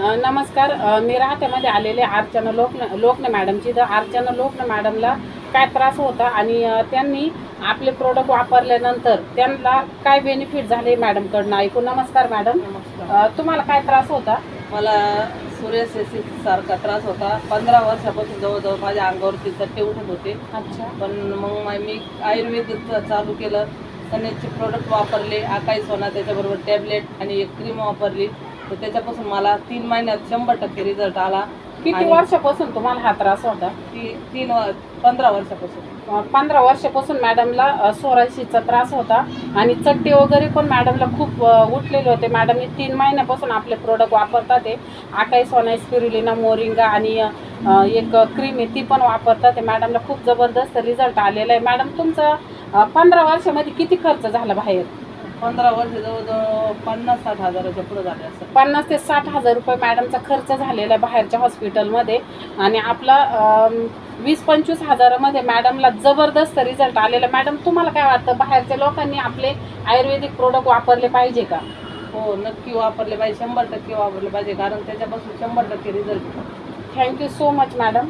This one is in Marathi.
नमस्कार. मी राहत्यामध्ये आलेले अर्चना लोकने लोकने मॅडमची. तर अर्चना लोकने मॅडमला काय त्रास होता आणि त्यांनी आपले प्रोडक्ट वापरल्यानंतर त्यांना काय बेनिफिट झाले मॅडमकडनं? ऐकू नमस्कार मॅडम. तुम्हाला काय त्रास होता? मला सारखा त्रास होता. पंधरा वर्षापासून जवळजवळ माझ्या अंगावरती चट्टे उठत होते. अच्छा. पण मग मा- आयुर्वेद चालू केलं. सनेजचे प्रोडक्ट वापरले. आकाई सोना त्याच्याबरोबर टॅबलेट आणि एक क्रीम वापरली. तर त्याच्यापासून मला तीन महिन्यात शंभर टक्के रिझल्ट आला. किती आणि- वर्षापासून तुम्हाला हा त्रास होता? ती तीन व- पंधरा वर्षापासून. अ, पंधरा वर्षापासून मॅडमला अ, सोराशीचा त्रास होता. आणि चट्टे वगैरे पण मॅडमला खूप अ, उठलेले होते. मॅडमने तीन महिन्यापासून आपले प्रोडक्ट वापरतात ते. आकाई सोना स्पिरुलिना मोरिंगा आणि अ, एक क्रीम आहे ती पण वापरतात ते. मॅडमला खूप जबरदस्त रिझल्ट आलेला आहे. मॅडम तुमचा पंधरा वर्षामध्ये किती खर्च झाला बाहेर? पंधरा वर्ष जवळजवळ पन्नास साठ हजाराच्या पुढे झाले असं. पन्नास ते साठ हजार रुपये मॅडमचा खर्च झालेला आहे बाहेरच्या हॉस्पिटलमध्ये. आणि आपला वीस पंचवीस हजारामध्ये मॅडमला जबरदस्त रिझल्ट आलेला. मॅडम तुम्हाला काय वाटतं बाहेरच्या लोकांनी आपले आयुर्वेदिक प्रोडक्ट वापरले पाहिजे का? हो नक्की वापरले पाहिजे. शंभर टक्के वापरले पाहिजे. कारण त्याच्यापासून शंभर टक्के result thank you so much madam